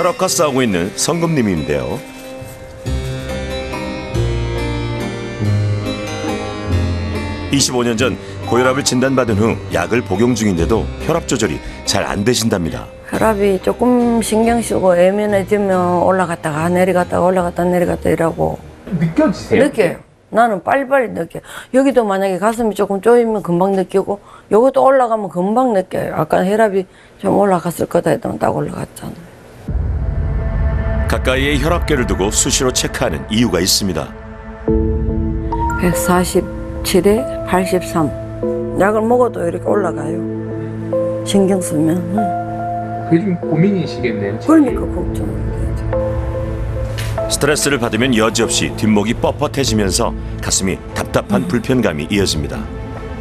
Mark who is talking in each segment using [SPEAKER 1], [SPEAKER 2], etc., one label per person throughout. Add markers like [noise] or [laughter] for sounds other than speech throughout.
[SPEAKER 1] 혈압과 싸우고 있는 성금님인데요. (25년) 전 고혈압을 진단받은 후 약을 복용 중인데도 혈압 조절이 잘 안 되신답니다.
[SPEAKER 2] 혈압이 조금 신경 쓰고 예민해지면 올라갔다가 내려갔다가 올라갔다 내려갔다 이러고
[SPEAKER 3] 느껴지세요?
[SPEAKER 2] 느껴요. 나는 빨리빨리 느껴. 여기도 만약에 가슴이 조금 쪼이면 금방 느끼고 여기도 올라가면 금방 느껴요. 아까 혈압이 좀 올라갔을 거다 했더니 딱 올라갔잖아.
[SPEAKER 1] 가까이에 혈압계를 두고 수시로 체크하는 이유가 있습니다.
[SPEAKER 2] 147에 83. 약을 먹어도 이렇게 올라가요. 신경 쓰면. 응.
[SPEAKER 3] 그게 좀 고민이시겠네요.
[SPEAKER 2] 그러니까 걱정되죠.
[SPEAKER 1] 스트레스를 받으면 여지없이 뒷목이 뻣뻣해지면서 가슴이 답답한 불편감이 이어집니다.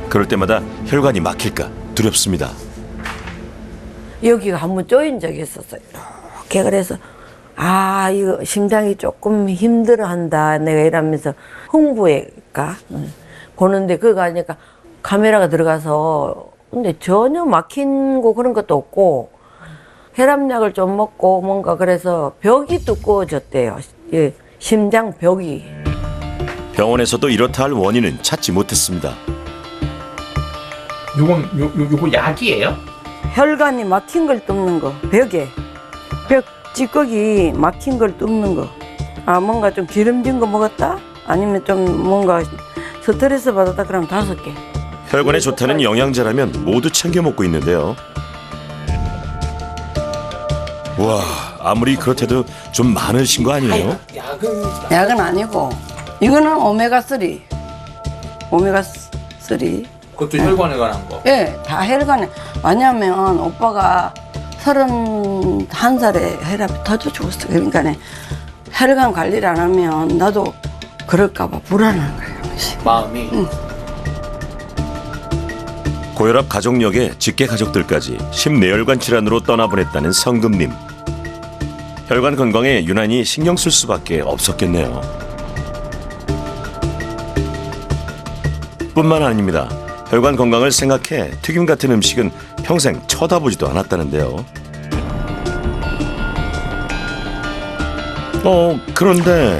[SPEAKER 1] 그럴 때마다 혈관이 막힐까 두렵습니다.
[SPEAKER 2] 여기가 한번 쪼인 적이 있었어요. 이렇게 그래서 아 이거 심장이 조금 힘들어한다 내가 이러면서 응. 보는데 그거 하니까 카메라가 들어가서 근데 전혀 막힌 거 그런 것도 없고 혈압약을 좀 먹고 뭔가 그래서 벽이 두꺼워졌대요. 예, 심장 벽이.
[SPEAKER 1] 병원에서도 이렇다 할 원인은 찾지 못했습니다.
[SPEAKER 3] 요건 요, 요 요거 약이에요?
[SPEAKER 2] 혈관이 막힌 걸 뚫는 거 벽에 벽 찌꺼기 막힌 걸 뚫는 거 아 뭔가 좀 기름진 거 먹었다? 아니면 좀 뭔가 스트레스 받았다? 그러면 다섯 개.
[SPEAKER 1] 혈관에 좋다는 영양제라면 모두 챙겨 먹고 있는데요. 와, 아무리 그렇대도 좀 많으신 거 아니에요?
[SPEAKER 3] 약은
[SPEAKER 2] 약은 아니고 이거는 오메가 3 오메가 3
[SPEAKER 3] 그것도 혈관에 관한 거.
[SPEAKER 2] 예, 다 혈관에. 왜냐면 오빠가 서른 한 살에 혈압이 터져 죽었어 그러니까 혈관 관리를 안 하면 나도 그럴까봐 불안한 거예요
[SPEAKER 3] 마음이
[SPEAKER 1] 고혈압 가족력에 직계 가족들까지 심내혈관 질환으로 떠나보냈다는 성금님. 혈관 건강에 유난히 신경 쓸 수밖에 없었겠네요. 뿐만 아닙니다. 혈관 건강을 생각해 튀김 같은 음식은 평생 쳐다보지도 않았다는데요. 어, 그런데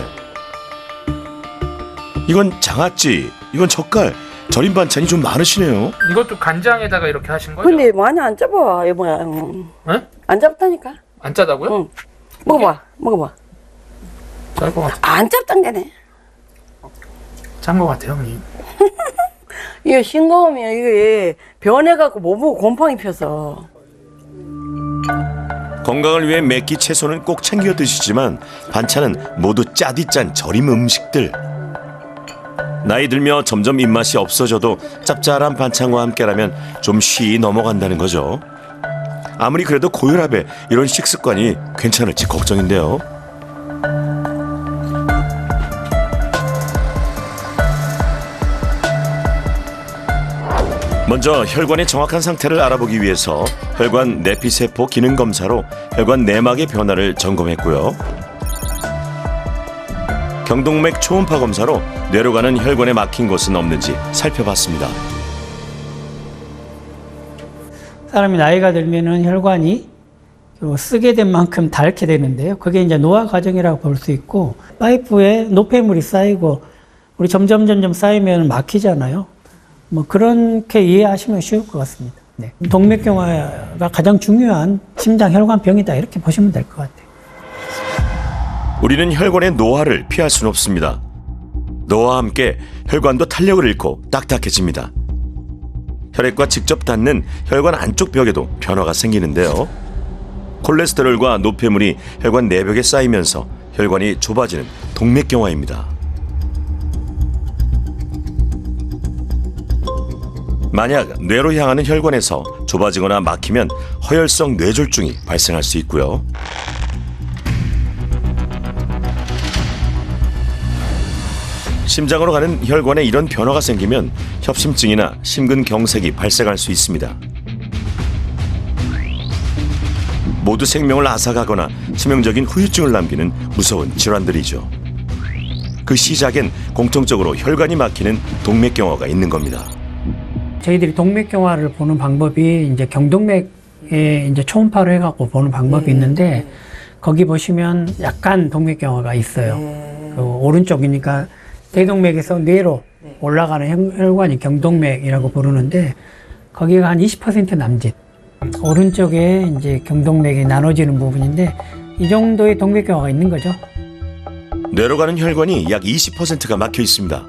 [SPEAKER 1] 이건 장아찌, 이건 젓갈, 절임 반찬이 좀 많으시네요.
[SPEAKER 3] 이것도 간장에다가 이렇게 하신 거죠?
[SPEAKER 2] 근데 많이 안 잡아 여보야 음.
[SPEAKER 3] 응?
[SPEAKER 2] 안 잡다니까
[SPEAKER 3] 안 짜다고요?
[SPEAKER 2] 응. 먹어봐 먹어봐
[SPEAKER 3] 짤 것 같아.
[SPEAKER 2] 안 잡단게네
[SPEAKER 3] 짠것 같아요, 형님. [laughs]
[SPEAKER 2] 이거 싱거우면 이게 변해갖고 못 보고 곰팡이 펴서
[SPEAKER 1] 건강을 위해 몇끼 채소는 꼭 챙겨 드시지만 반찬은 모두 짜디 짠 절임 음식들. 나이 들며 점점 입맛이 없어져도 짭짤한 반찬과 함께라면 좀 쉬이 넘어간다는 거죠. 아무리 그래도 고혈압에 이런 식습관이 괜찮을지 걱정인데요. 먼저 혈관의 정확한 상태를 알아보기 위해서 혈관 내피세포 기능 검사로 혈관 내막의 변화를 점검했고요. 경동맥 초음파 검사로 뇌로 가는 혈관에 막힌 곳은 없는지 살펴봤습니다.
[SPEAKER 4] 사람이 나이가 들면은 혈관이 또 쓰게 된 만큼 닳게 되는데요. 그게 이제 노화 과정이라고 볼 수 있고 파이프에 노폐물이 쌓이고 우리 점점 점점 쌓이면 막히잖아요. 뭐 그렇게 이해하시면 쉬울 것 같습니다. 네. 동맥경화가 가장 중요한 심장 혈관 병이다 이렇게 보시면 될 것 같아요.
[SPEAKER 1] 우리는 혈관의 노화를 피할 수는 없습니다. 노화와 함께 혈관도 탄력을 잃고 딱딱해집니다. 혈액과 직접 닿는 혈관 안쪽 벽에도 변화가 생기는데요. 콜레스테롤과 노폐물이 혈관 내벽에 쌓이면서 혈관이 좁아지는 동맥경화입니다. 만약 뇌로 향하는 혈관에서 좁아지거나 막히면 허혈성 뇌졸중이 발생할 수 있고요. 심장으로 가는 혈관에 이런 변화가 생기면 협심증이나 심근경색이 발생할 수 있습니다. 모두 생명을 앗아가거나 치명적인 후유증을 남기는 무서운 질환들이죠. 그 시작엔 공통적으로 혈관이 막히는 동맥경화가 있는 겁니다.
[SPEAKER 4] 저희들이 동맥 경화를 보는 방법이 이제 경동맥에 이제 초음파로 해갖고 보는 방법이 있는데 거기 보시면 약간 동맥 경화가 있어요.
[SPEAKER 2] 네.
[SPEAKER 4] 그 오른쪽이니까 대동맥에서 뇌로 올라가는 혈- 혈관이 경동맥이라고 부르는데 거기가 한 20% 남짓. 오른쪽에 이제 경동맥이 나눠지는 부분인데 이 정도의 동맥경화가 있는 거죠.
[SPEAKER 1] 뇌로 가는 혈관이 약 20%가 막혀 있습니다.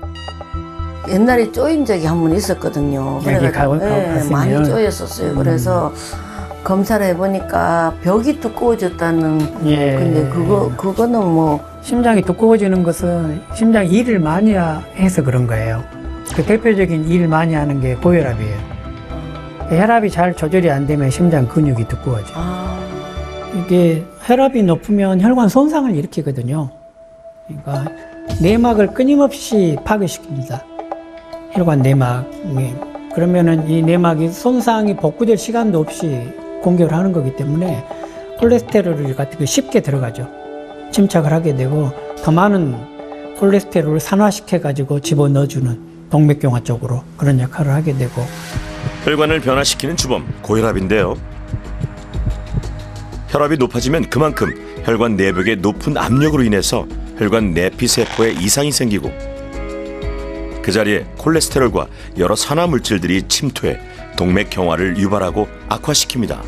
[SPEAKER 2] 옛날에 쪼인 적이 한 번 있었거든요.
[SPEAKER 4] 여기
[SPEAKER 2] 그래가지고,
[SPEAKER 4] 가- 가-
[SPEAKER 2] 예.
[SPEAKER 4] 음.
[SPEAKER 2] 많이 쪼였었어요. 그래서 검사를 해보니까 벽이 두꺼워졌다는.
[SPEAKER 4] 예.
[SPEAKER 2] 근데 그거 그거는 뭐
[SPEAKER 4] 심장이 두꺼워지는 것은 심장이 일을 많이 하- 해서 그런 거예요. 그 대표적인 일 많이 하는 게 고혈압이에요. 혈압이 잘 조절이 안 되면 심장 근육이 두꺼워져. 요
[SPEAKER 2] 아,
[SPEAKER 4] 이게 혈압이 높으면 혈관 손상을 일으키거든요. 그러니까 내막을 끊임없이 파괴시킵니다. 혈관 내막. 예. 그러면은 이 내막이 손상이 복구될 시간도 없이 공격을 하는 거기 때문에 콜레스테롤 같은 게 쉽게 들어가죠. 침착을 하게 되고 더 많은 콜레스테롤을 산화시켜 가지고 집어 넣어주는 동맥경화 쪽으로 그런 역할을 하게 되고
[SPEAKER 1] 혈관을 변화시키는 주범 고혈압인데요. 혈압이 높아지면 그만큼 혈관 내벽의 높은 압력으로 인해서 혈관 내피 세포에 이상이 생기고 그 자리에 콜레스테롤과 여러 산화 물질들이 침투해 동맥 경화를 유발하고 악화시킵니다.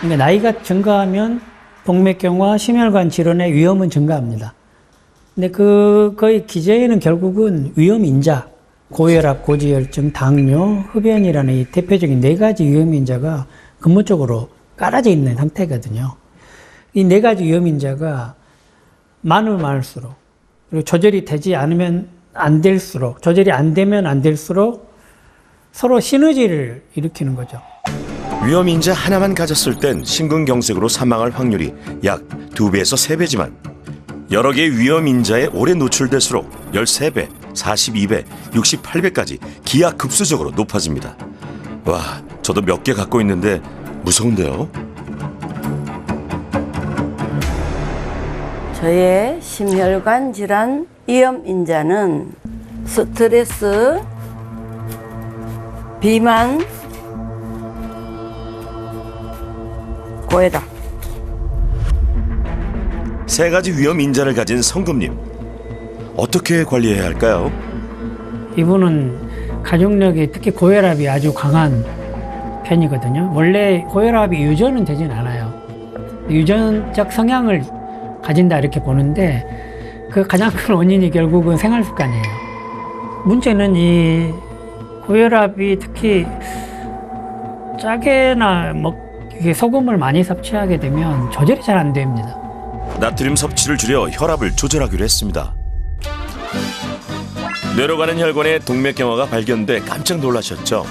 [SPEAKER 4] 그러니까 나이가 증가하면 동맥 경화, 심혈관 질환의 위험은 증가합니다. 근데 그 거의 기저에는 결국은 위험 인자, 고혈압, 고지혈증, 당뇨, 흡연이라는 이 대표적인 네 가지 위험 인자가 근본적으로 깔아져 있는 상태거든요. 이 네 가지 위험 인자가 많으면 많을수록 그리고 조절이 되지 않으면 안 될수록 조절이 안 되면 안 될수록 서로 시너지를 일으키는 거죠.
[SPEAKER 1] 위험 인자 하나만 가졌을 땐 심근경색으로 사망할 확률이 약 두배에서세배지만 여러 개의 위험 인자에 오래 노출될수록 13배, 42배, 68배까지 기하급수적으로 높아집니다. 와, 저도 몇 개 갖고 있는데 무서운데요.
[SPEAKER 2] 저의 심혈관 질환 위험 인자는 스트레스, 비만, 고혈압.
[SPEAKER 1] 세 가지 위험 인자를 가진 성금님. 어떻게 관리해야 할까요?
[SPEAKER 4] 이분은 가족력이 특히 고혈압이 아주 강한 편이거든요. 원래 고혈압이 유전은 되진 않아요. 유전적 성향을 가진다 이렇게 보는데 그 가장 큰 원인이 결국은 생활 습관이에요. 문제는 이 고혈압이 특히 짜게나 먹 이게 소금을 많이 섭취하게 되면 조절이 잘 안 됩니다.
[SPEAKER 1] 나트륨 섭취를 줄여 혈압을 조절하기로 했습니다. 뇌로 가는 혈관에 동맥경화가 발견돼 깜짝 놀라셨죠?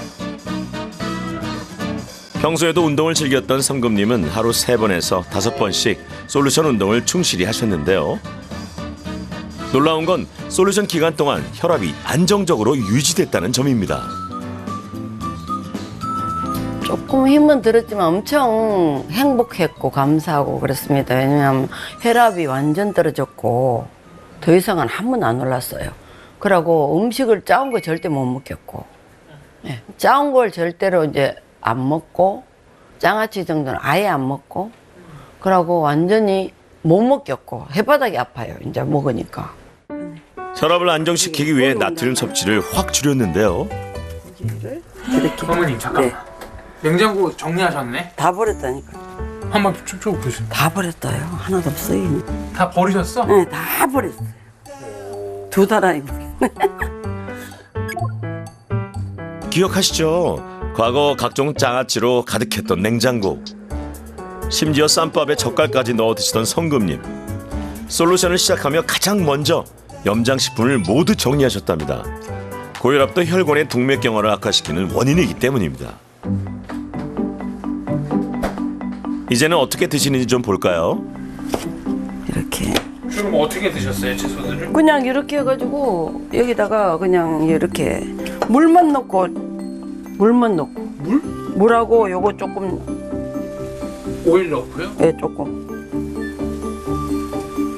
[SPEAKER 1] 평소에도 운동을 즐겼던 성금님은 하루 세번에서 다섯 번씩 솔루션 운동을 충실히 하셨는데요. 놀라운 건 솔루션 기간 동안 혈압이 안정적으로 유지됐다는 점입니다.
[SPEAKER 2] 조금 힘은 들었지만 엄청 행복했고 감사하고 그랬습니다. 왜냐하면 혈압이 완전 떨어졌고 더 이상은 한 번 안 올랐어요. 그러고 음식을 짜온 거 절대 못 먹겠고 예, 짜온 걸 절대로 이제 안 먹고 장아찌 정도는 아예 안 먹고 그러고 완전히 못 먹겠고 해바닥이 아파요. 이제 먹으니까.
[SPEAKER 1] 혈압을 안정시키기 위해 나트륨 섭취를 확 줄였는데요.
[SPEAKER 2] 이렇게
[SPEAKER 3] 어머님 잠깐만.
[SPEAKER 2] 네.
[SPEAKER 3] 냉장고 정리하셨네.
[SPEAKER 2] 다 버렸다니까.
[SPEAKER 3] 한번 쭉쭉 보세요.
[SPEAKER 2] 다 버렸어요. 하나도 없어요.
[SPEAKER 3] 다 버리셨어?
[SPEAKER 2] 네, 다 버렸어요. 두 달 아니고. [laughs]
[SPEAKER 1] 기억하시죠? 과거 각종 장아찌로 가득했던 냉장고. 심지어 쌈밥에 젓갈까지 넣어 드시던 성금님. 솔루션을 시작하며 가장 먼저 염장식품을 모두 정리하셨답니다. 고혈압도 혈관의 동맥경화를 악화시키는 원인이기 때문입니다. 이제는 어떻게 드시는지 좀 볼까요?
[SPEAKER 2] 이렇게.
[SPEAKER 3] 그럼 어떻게 드셨어요, 채소들을?
[SPEAKER 2] 그냥 이렇게 해가지고 여기다가 그냥 이렇게 물만 넣고 물만 넣고.
[SPEAKER 3] 물?
[SPEAKER 2] 물하고 요거 조금.
[SPEAKER 3] 오일 넣고요?
[SPEAKER 2] 예 조금.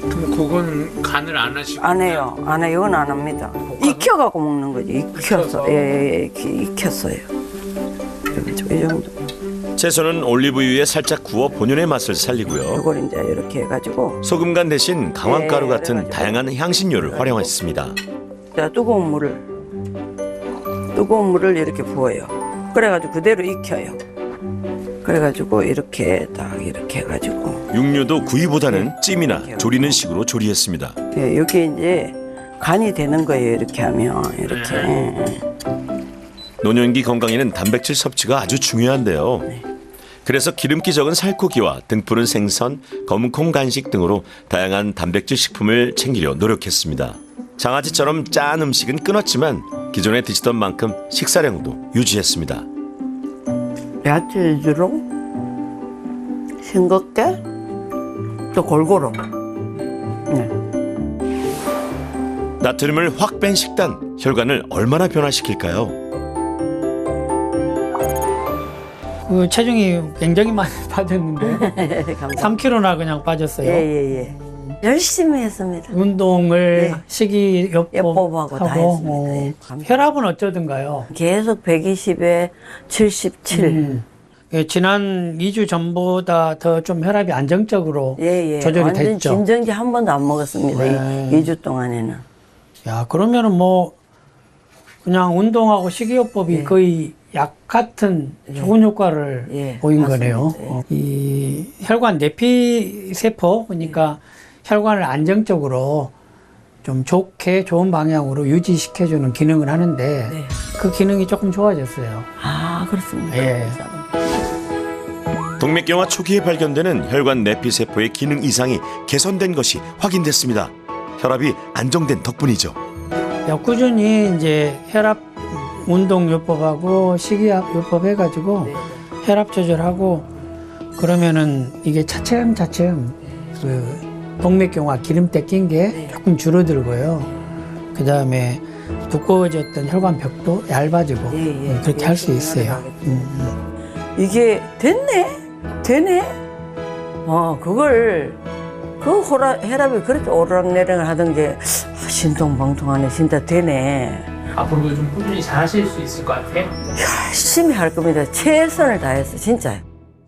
[SPEAKER 3] 그럼 그건 간을 안 하시고
[SPEAKER 2] 안 해요. 안 해요. 이건 안 합니다. 익혀갖고 먹는 거지. 익혀서.
[SPEAKER 3] 익혀서?
[SPEAKER 2] 예예 예, 익- 익혔어요. 그래가지고 이 정도.
[SPEAKER 1] 채소는 올리브유에 살짝 구워 본연의 맛을 살리고요.
[SPEAKER 2] 이걸 이제 이렇게 해가지고.
[SPEAKER 1] 소금간 대신 강황가루
[SPEAKER 2] 네,
[SPEAKER 1] 같은
[SPEAKER 2] 그래가지고.
[SPEAKER 1] 다양한 향신료를 활용했습니다.
[SPEAKER 2] 자, 뜨거운 물을 뜨거운 물을 이렇게 부어요. 그래가지고 그대로 익혀요. 그래가지고 이렇게 딱 이렇게 해가지고
[SPEAKER 1] 육류도 구이보다는 찜이나 조리는 식으로 조리했습니다.
[SPEAKER 2] 예, 여기 이제 간이 되는 거예요. 이렇게 하면 이렇게 예,
[SPEAKER 1] 노년기 건강에는 단백질 섭취가 아주 중요한데요. 그래서 기름기 적은 살코기와 등푸른 생선, 검은콩 간식 등으로 다양한 단백질 식품을 챙기려 노력했습니다. 장아찌처럼 짠 음식은 끊었지만 기존에 드시던 만큼 식사량도 유지했습니다.
[SPEAKER 2] 야채 위주로 싱겁게 또 골고루 네.
[SPEAKER 1] 나트륨을 확 뺀 식단, 혈관을 얼마나 변화시킬까요?
[SPEAKER 4] 그 체중이 굉장히 많이 [laughs] 빠졌는데 [laughs]
[SPEAKER 2] 감사합니다.
[SPEAKER 4] 3kg나 그냥 빠졌어요.
[SPEAKER 2] 예예예. 열심히 했습니다.
[SPEAKER 4] 운동을
[SPEAKER 2] 네.
[SPEAKER 4] 식이요법
[SPEAKER 2] 요법하고 다 했습니다.
[SPEAKER 4] 어,
[SPEAKER 2] 예.
[SPEAKER 4] 혈압은 어쩌든가요?
[SPEAKER 2] 계속 120에 77.
[SPEAKER 4] 음. 예, 지난 2주 전보다 더 좀 혈압이 안정적으로
[SPEAKER 2] 예, 예.
[SPEAKER 4] 조절이
[SPEAKER 2] 완전
[SPEAKER 4] 됐죠.
[SPEAKER 2] 진정제 한 번도 안 먹었습니다.
[SPEAKER 4] 네.
[SPEAKER 2] 이 2주 동안에는.
[SPEAKER 4] 야, 그러면은 뭐 그냥 운동하고 식이요법이
[SPEAKER 2] 예.
[SPEAKER 4] 거의 약 같은 좋은 효과를
[SPEAKER 2] 예,
[SPEAKER 4] 보인
[SPEAKER 2] 맞습니다.
[SPEAKER 4] 거네요.
[SPEAKER 2] 예.
[SPEAKER 4] 어, 이 혈관 내피 세포 그러니까 혈관을 안정적으로 좀 좋게 좋은 방향으로 유지시켜주는 기능을 하는데
[SPEAKER 2] 네.
[SPEAKER 4] 그 기능이 조금 좋아졌어요.
[SPEAKER 2] 아, 그렇습니다.
[SPEAKER 4] 예.
[SPEAKER 1] 동맥경화 초기에 발견되는 혈관 내피 세포의 기능 이상이 개선된 것이 확인됐습니다. 혈압이 안정된 덕분이죠.
[SPEAKER 4] 야, 꾸준히 이제 혈압 운동 요법하고 식이요법 해가지고
[SPEAKER 2] 네.
[SPEAKER 4] 혈압 조절하고 그러면은 이게 차츰 차츰 그 동맥경화 기름때 낀게
[SPEAKER 2] 네.
[SPEAKER 4] 조금 줄어들고요. 그 다음에 두꺼워졌던 혈관벽도 얇아지고
[SPEAKER 2] 예, 예.
[SPEAKER 4] 음, 그렇게 할수
[SPEAKER 2] 열심히
[SPEAKER 4] 있어요. 음,
[SPEAKER 2] 이게 됐네? 되네? 어, 그걸, 그 호라, 혈압이 그렇게 오르락내리락 하던 게, 아, 신통방통하네. 진짜 되네.
[SPEAKER 3] 앞으로도 좀 꾸준히 잘 하실 수 있을 것 같아요.
[SPEAKER 2] 열심히 할 겁니다. 최선을 다해서, 진짜.